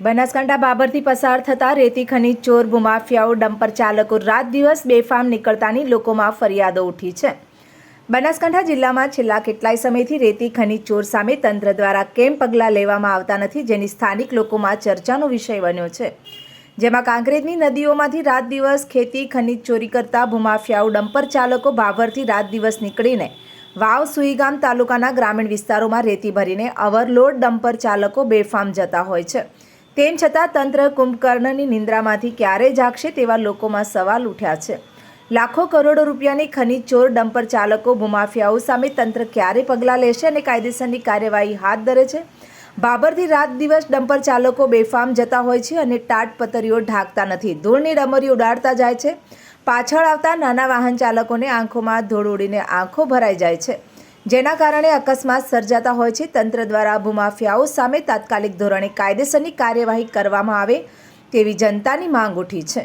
બનાસકાંઠા બાબરથી પસાર થતા રેતી ખનીજ ચોર ભૂમાફિયાઓ ડમ્પર ચાલકો રાત દિવસ બેફામ નીકળતાની લોકોમાં ફરિયાદો ઉઠી છે. બનાસકાંઠા જિલ્લામાં છેલ્લા કેટલાય સમયથી રેતી ખનીજ ચોર સામે તંત્ર દ્વારા કેમ પગલાં લેવામાં આવતા નથી જેની સ્થાનિક લોકોમાં ચર્ચાનો વિષય બન્યો છે. જેમાં કાંકરેજની નદીઓમાંથી રાત દિવસ ખેતી ખનીજ ચોરી કરતા ભૂમાફિયાઓ ડમ્પર ચાલકો ભાભરથી રાત દિવસ નીકળીને વાવ, સુઈગામ તાલુકાના ગ્રામીણ વિસ્તારોમાં રેતી ભરીને અવરલોડ ડમ્પર ચાલકો બેફામ જતા હોય છે. તેમ છતાં તંત્ર કુંભકર્ણની નિંદ્રામાંથી ક્યારે જાગશે તેવા લોકોમાં સવાલ ઉઠ્યા છે. લાખો કરોડો રૂપિયાની ખનીજ ચોર ડમ્પર ચાલકો ભૂમાફિયાઓ સામે તંત્ર ક્યારે પગલાં લેશે અને કાયદેસરની કાર્યવાહી હાથ ધરે છે? બાબરથી રાત દિવસ ડમ્પર ચાલકો બેફામ જતા હોય છે અને ટાટ પતરીઓ ઢાંકતા નથી. ધૂળની ડમરી ઉડાડતા જાય છે. પાછળ આવતા નાના વાહન ચાલકોને આંખોમાં ધૂળ ઉડીને આંખો ભરાઈ જાય છે. જેના કારણે અકસ્માત સર્જાતા હોય છે. તંત્ર દ્વારા ભૂમાફિયાઓ સામે તાત્કાલિક ધોરણે કાયદેસરની કાર્યવાહી કરવામાં આવે તેવી જનતાની માંગ ઉઠી છે.